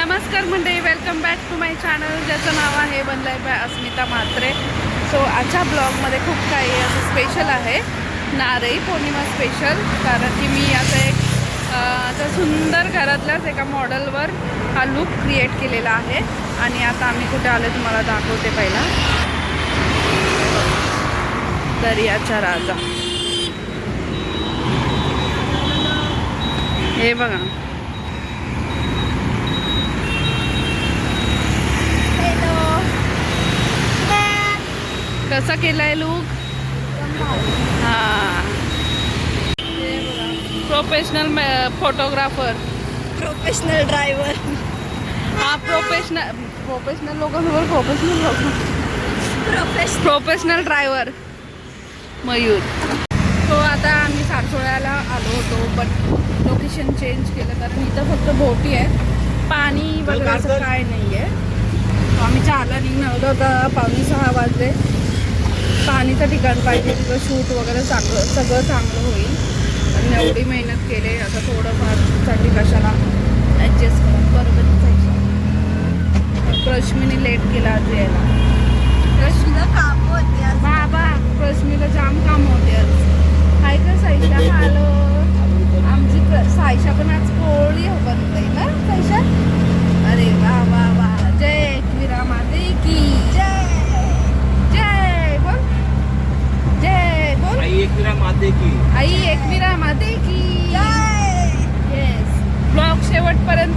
नमस्कार मंडळी welcome back to my channel ज्याचं नाव आहे बनलाय बाय अस्मिता म्हात्रे. सो आजच्या ब्लॉगमध्ये खूप काही असं स्पेशल आहे. नारळी पौर्णिमा स्पेशल कारण की मी आता एक आता सुंदर घरातल्याच एका मॉडेलवर हा लुक क्रिएट केलेला आहे. आणि आता आम्ही कुठे आले तुम्हाला दाखवते पहिला. दर्याचा राजा. हे बघा. कसा केलाय लुक हा. प्रोफेशनल फोटोग्राफर प्रोफेशनल ड्रायव्हर हा प्रोफेशनल प्रोफेशनल लोकांबरोबर प्रोफेशनल लोक. Professional driver Mayur. तो आता आम्ही होतो पण लोकेशन चेंज केलं कारण इथं फक्त बोटी आहे पाणी वगैरे असं काय नाही आहे आम्ही चारला निघणार होतो आता पावणे सहा वाजले. पाणीचं ठिकाण पाहिजे तिथं शूट वगैरे चांगलं सगळं चांगलं होईल. आणि एवढी मेहनत केली आता थोडंफारसाठी कशाला ॲडजस्ट करून बरोबर रश्मीने लेट केला आज यायला. रश्मीला काम होती. बाबा रश्मीला जाम काम होते आज. हाय का साईशा हॅलो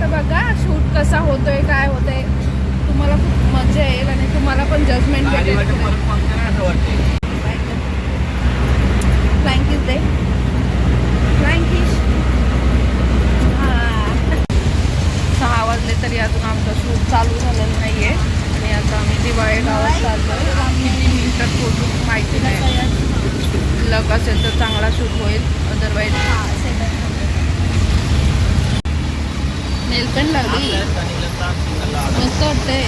शेवटपर्यंत बघा शूट कसा होतोय काय होतोय. तुम्हाला खूप मजा येईल आणि तुम्हाला पण जजमेंट भेटेल. वाटत परत मागते ना असं वाटते फ्लँक इज दे फ्लँक इज सहा वाजले तरी अजून आमचं शूट चालू झालेलं नाही आहे आणि आता आम्ही दिवाळी गावात चाललो किती मिनिटात फोटो माहिती नाही. लक असेल तर चांगला शूट होईल. अदरवाईज पेन लागली. मस्त वाटतंय.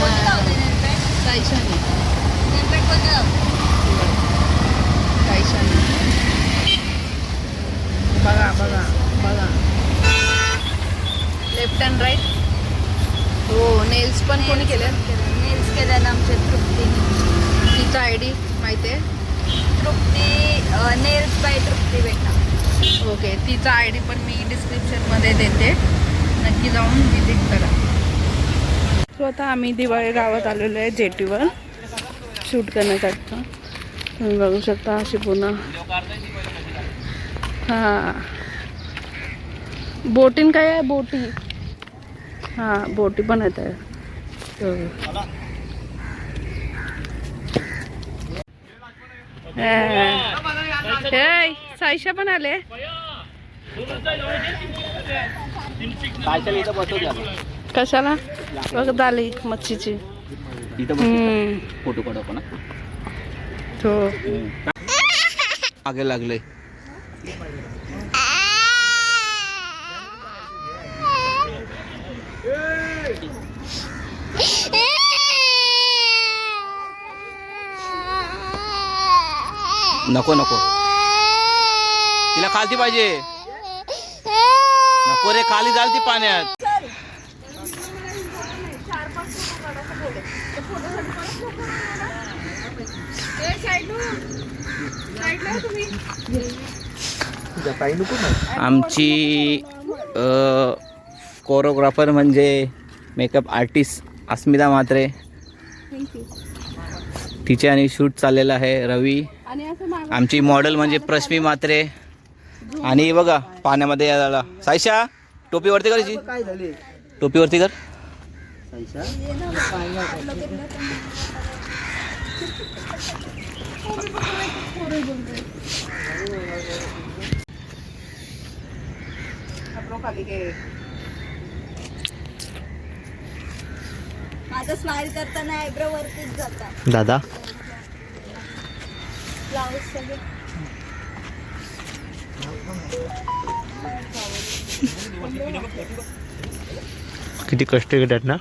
लावले लावले? बघा बघा बघा. लेफ्ट अँड राईट हो नेल्स पण कोणी केले नेल्स केल्यानं आमच्या तृप्तीने तिचा आय डी माहिती आहे तृप्ती नेल्स बाय तृप्ती बेटा ओके तिचा आय डी पण मी डिस्क्रिप्शनमध्ये देते. नक्की जाऊन विजिट करा. सो आता आम्ही दिवाळी गावात आलेलो आहे जेटीवर. शूट करण्यासाठी. तुम्ही बघू शकता अशी पुन्हा. हां. बोटीन काय आहे? बोटी. हां बोटी पण येत आहे. साईशा पण आले कशाला? बघत आली मच्छीची. फोटो काढू आपण हो? मागे लागले. नको नको. तिला खालती पाहिजे. नको रे खाली जाल ती पाण्यात. आमची कोरिओग्राफर म्हणजे मेकअप आर्टिस्ट अस्मिता म्हात्रे. तिचे आणि शूट चाललेलं आहे रवी. आमची मॉडेल म्हणजे प्रश्मी म्हात्रे. आणि बघा पाण्यामध्ये यायला साईशा टोपीवरती करायची टोपीवरती कर. खाली घे. माझं स्माइल करताना आयब्रो वरतीच जाता दादा? ब्लाऊज सगळे. किती कष्ट घेतात ना?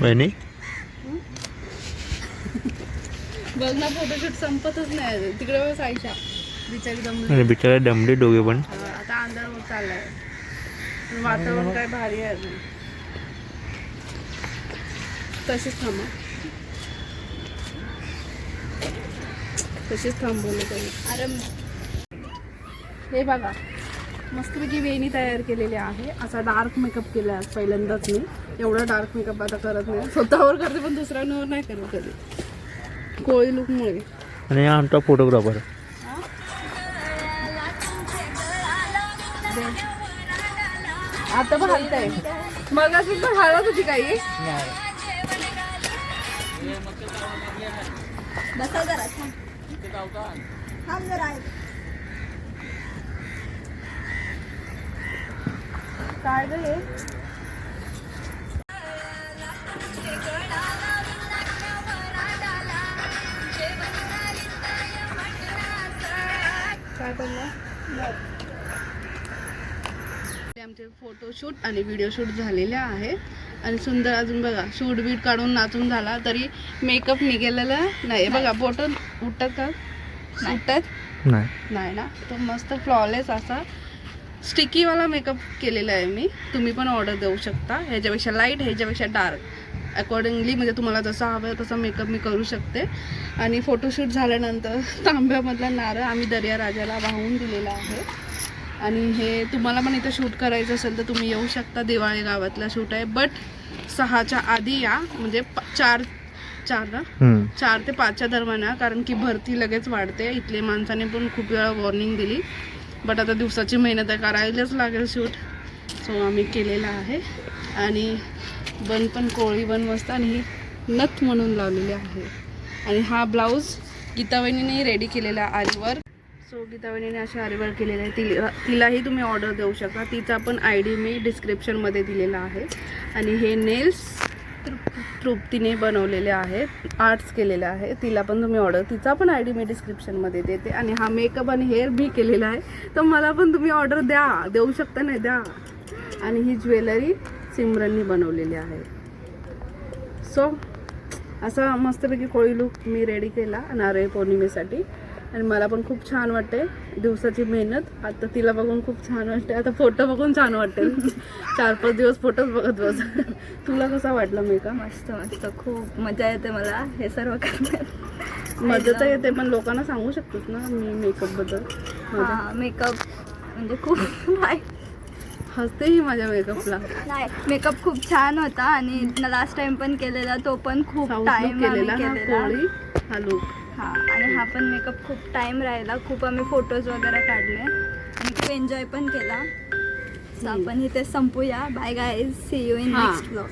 बहिणी? बघ ना फोटोशूट संपतच नाही. तिकडे बघ साईशा. बिचारी दमली. बिचारा दमले दोघे पण. हा, आता अंधार होत चाललाय. पण वातावरण काय भारी आहे अजून. तशीच थांबा तशीच थांबवलं तरी. अरे हे बघा. मस्तपैकी वेणी तयार केलेली आहे. असा डार्क मेकअप केला आहे पहिल्यांदाच मी. एवढा डार्क मेकअप आता करत नाही. स्वतःवर करते पण दुसऱ्यांवर नाही करत कधी. कोळी लुकमुळे आणि हा आमचा फोटोग्राफर आता पण हलताय. मग अशी पण हळद होती काही. बसा जरा. थांब जरा. काय ग हे? काय आमचे फोटोशूट आणि व्हिडिओ शूट झालेले आहे आणि सुंदर अजून बघा शूट बीट काढून नाचून झाला तरी मेकअप निघालेला नाही बघा फोटो उठतात का? उठतात? नाही. नाही ना? तो मस्त फ्लॉलेस असा स्टिकीवाला मेकअप केलेला आहे मी. तुम्ही पण ऑर्डर देऊ शकता. ह्याच्यापेक्षा लाइट ह्याच्यापेक्षा डार्क अकॉर्डिंगली म्हणजे तुम्हाला जसं हवं आहे तसं मेकअप मी करू शकते. आणि फोटोशूट झाल्यानंतर तांब्यामधला नारळ आम्ही दर्या राजाला वाहून दिलेला आहे. आणि हे तुम्हाला पण इथं शूट करायचं असेल तर तुम्ही येऊ शकता. दिवाळी गावातला शूट आहे. बट सहाच्या आधी या म्हणजे चार चार ना. चार ते पाचच्या दरम्यान कारण की भरती लगेच वाढते. इथले माणसाने पण खूप वेळा वॉर्निंग दिली. बट आता दिवसाची मेहनत आहे करायलाच लागेल शूट. सो आम्ही केलेला आहे. आणि बन पण कोळी बन मस्त आणि ही नथ म्हणून लावलेली आहे. आणि हा ब्लाऊज गीतावहिनीने रेडी केलेला आरीवर. सो गीतावहिनीने असे आरीवर केलेले आहे तिला तिलाही तुम्ही ऑर्डर देऊ शकता. तिचा पण आय डी मी डिस्क्रिप्शनमध्ये दिलेला आहे. आणि हे नेल्स तृप्तीने बनवलेले आहेत आर्ट्स केलेले आहे तिला पण तुम्ही ऑर्डर तिचा पण आय डी मी डिस्क्रिप्शनमध्ये देते. आणि हा मेकअप आणि हेअर बी केलेला आहे. तर मला पण तुम्ही ऑर्डर द्या. देऊ शकता नाही द्या. आणि ही ज्वेलरी सिमरननी बनवलेली आहे. सो असा मस्तपैकी कोळी लुक मी रेडी केला नारळी पौर्णिमेसाठी. आणि मला पण खूप छान वाटते दिवसाची मेहनत. आता तिला बघून खूप छान वाटते आता फोटो बघून छान वाटते चार पाच दिवस फोटोच बघत बस. तुला कसा वाटला मेकअप? मस्त मस्त. खूप मजा येते मला हे सर्व करण्यात मजा तर येते पण लोकांना सांगू शकतोस ना मी मेकअपबद्दल? माझ्या हा मेकअप म्हणजे खूप नाही. हसते ही माझ्या मेकअपला. नाही मेकअप खूप छान होता आणि लास्ट टाइम पण केलेला तो पण खूप टाइम केलेला हा हा लुक हा हा पण मेकअप खूप टाइम राहिला. खूप आम्ही फोटोज वगैरे काढले. आणि खूप एन्जॉय पण केला. आपण इथे संपूया. Bye guys see you in next blog